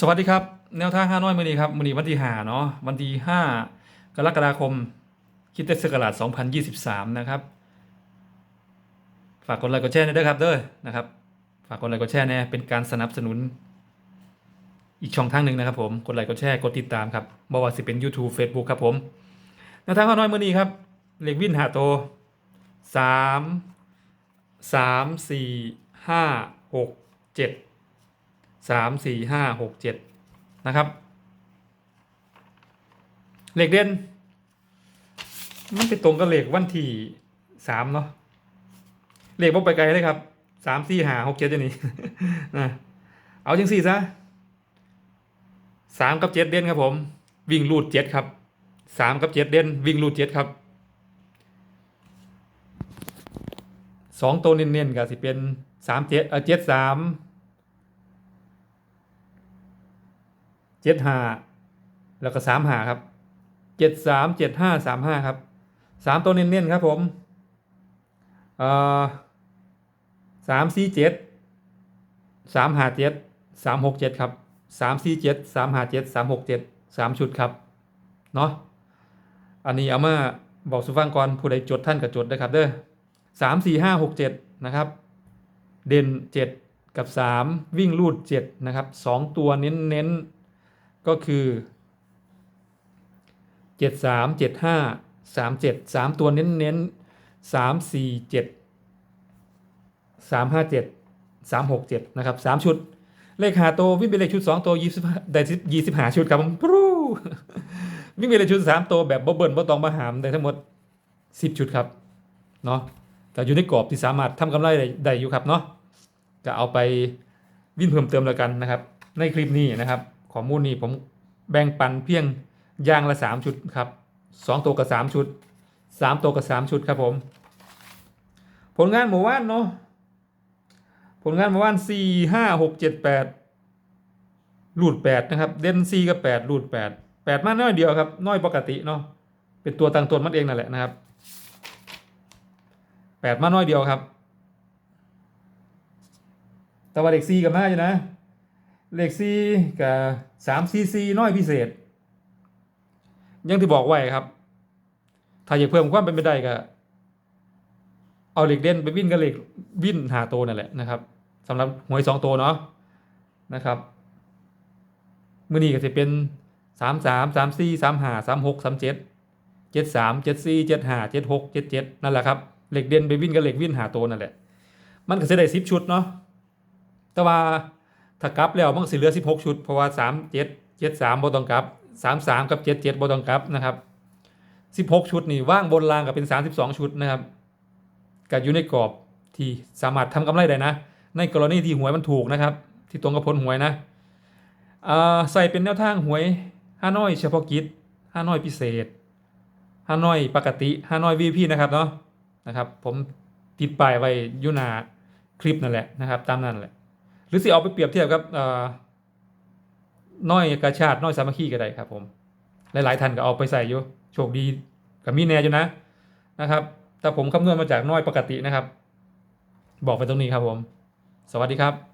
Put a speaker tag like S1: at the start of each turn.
S1: สวัสดีครับแนวทางห้าน้อยมือนี้ครับมือนี้วันที่ห้าเนาะวันที่ห้ากรกฎาคมคิดเตศักราช2023 นะครับ ฝากกดไลค์กดแชร์นอยเด้อครับเด้อนะครับ ฝากกดไลค์กดแชร์แน่เป็นการสนับสนุน อีกช่องทางหนึ่งนะครับผมกดไลค์กดแชร์กดติดตามครับบ่ว่าสิเป็น YouTube Facebook ครับผมแนวทางห้าน้อยมือนี้ครับเลขวินหาโตสามสาม สามสี่ห้าหกเจ็ดนะครับ เหลขเด่นมันไปตรงกับเหลขวันที่สามเนาะเหลขบ่ไปไกลเลยครับสามสี่ห้าหกเจ็ดจะนี่นะเอาจังสี่ซะสามกับเจ็ดเด่นครับผม วิ่งรูดเจ็ดครับสามกับเจ็ดเด่นวิ่งรูดเจ็ดครับสองตัวเน้นๆก็สิเป็นสามเจ็ดเออเจ็ดสาม เจ็ดห้าแล้วก็สามห้าครับเจ็ดสามเจ็ดห้าสามห้าครับสามตัวเน้นๆครับผมเอ่อสามสี่เจ็ดสามห้าเจ็ดสามหกเจ็ดครับสามสี่เจ็ดสามห้าเจ็ดสามหกเจ็ดสามชุดครับเนาะอันนี้เอามาบอกสุฟังก่อนผู้ใดจดท่านก็จดนะครับเด้อสามสี่ห้าหกเจ็ดนะครับ เด่นเจ็ดกับสามวิ่งรูดเจ็ดนะครับสองตัวเน้นเน้นๆ ก็คือเจ็ดสามเจ็ดห้าสามเจ็ดสามตัวเน้นเน้นสามสี่เจ็ดสามห้าเจ็ดสามหกเจ็ดนะครับสามชุด เลขหาตัววิ่งเป็นเลขชุดสองตัวยี่สิบได้ยี่สิบหาชุดครับผมปรูวิ่งเป็นเลขชุดสามตัวแบบบ่เบิ้ลบ่ตองมาหามได้ทั้งหมดสิบชุดครับเนาะแต่อยู่ในกรอบที่สามารถทำกำไรได้ได้อยู่ครับเนาะจะเอาไปวิ่งเพิ่มเติมแล้วกันนะครับ ในคลิปนี้นะครับ ข้อมูลนี้ผมแบ่งปันเพียงอย่างละ 3 ชุดครับ 2 ตัวกับ 3 ชุด 3 ตัวกับ 3 ชุดครับผม ผลงานเมื่อวานเนาะผลงานเมื่อวาน 4 5 6 7 8รูด8นะครับ เด่น4กับ8รูด8 8 มาน้อยเดียวครับ น้อยปกติเนาะเป็นตัวตั้งตนมันเองนั่นแหละนะครับ 8 มาน้อยเดียวครับแต่ว่าเด็ก4กับมาอยู่นะ เลขสี่กับสามซีซีน้อยพิเศษ ยังที่บอกไว้ครับ ถ้าอยากเพิ่มความเป็นไปได้ก็เอาเหล็กเด่นไปวิ่นกับเหล็กวิ่นหาโตวนั่นแหละนะครับสำหรับหวยสองตัวเนาะนะครับมือนี้ก็จะเป็นสามสามสามสี่สามห้าสามหกสามเจ็ดเจ็ดสามเจ็ดสี่เจ็ดห้าเจ็ดหกเจ็ดเจ็ดนั่นแหละครับเหล็กเด่นไปวิ่นกับเหล็กวิ่นหาโตวนั่นแหละมันก็จะได้สิบชุดเนาะแต่ว่า ถ้ากลับแล้วมันสิเหลือ 16 ชุด เพราะว่า 3 7 7 3บ่ต้องกลับ 3 3 กับ 7 7บ่ต้องกลับนะครับ 16 ชุดนี่ว่างบนรางก็เป็น 32 ชุดนะครับก็อยู่ในกรอบที่สามารถทำกำไรได้นะ ในกรณีที่หวยมันถูกนะครับ ที่ตรงกับผลหวยนะใส่เป็นแนวทางหวยห้าน้อยเฉพาะกิจห้าน้อยพิเศษห้าน้อยปกติห้าน้อย VIP นะครับเนาะนะครับ ผมติดป้ายไว้ยู่หน้าคลิปนั่นแหละนะครับ ตามนั้นแหละ รือสิเอาไปเปรียบเทียบกับน้อยกระชาติน้อยสามัคคีก็ได้ครับ ผม หลาย ๆ ท่านก็เอาไปใส่อยู่โชคดีกับมีแน่อยู่นะนะครับ แต่ผมคำนวณมาจากน้อยปกตินะครับ บอกไปตรงนี้ครับผม สวัสดีครับ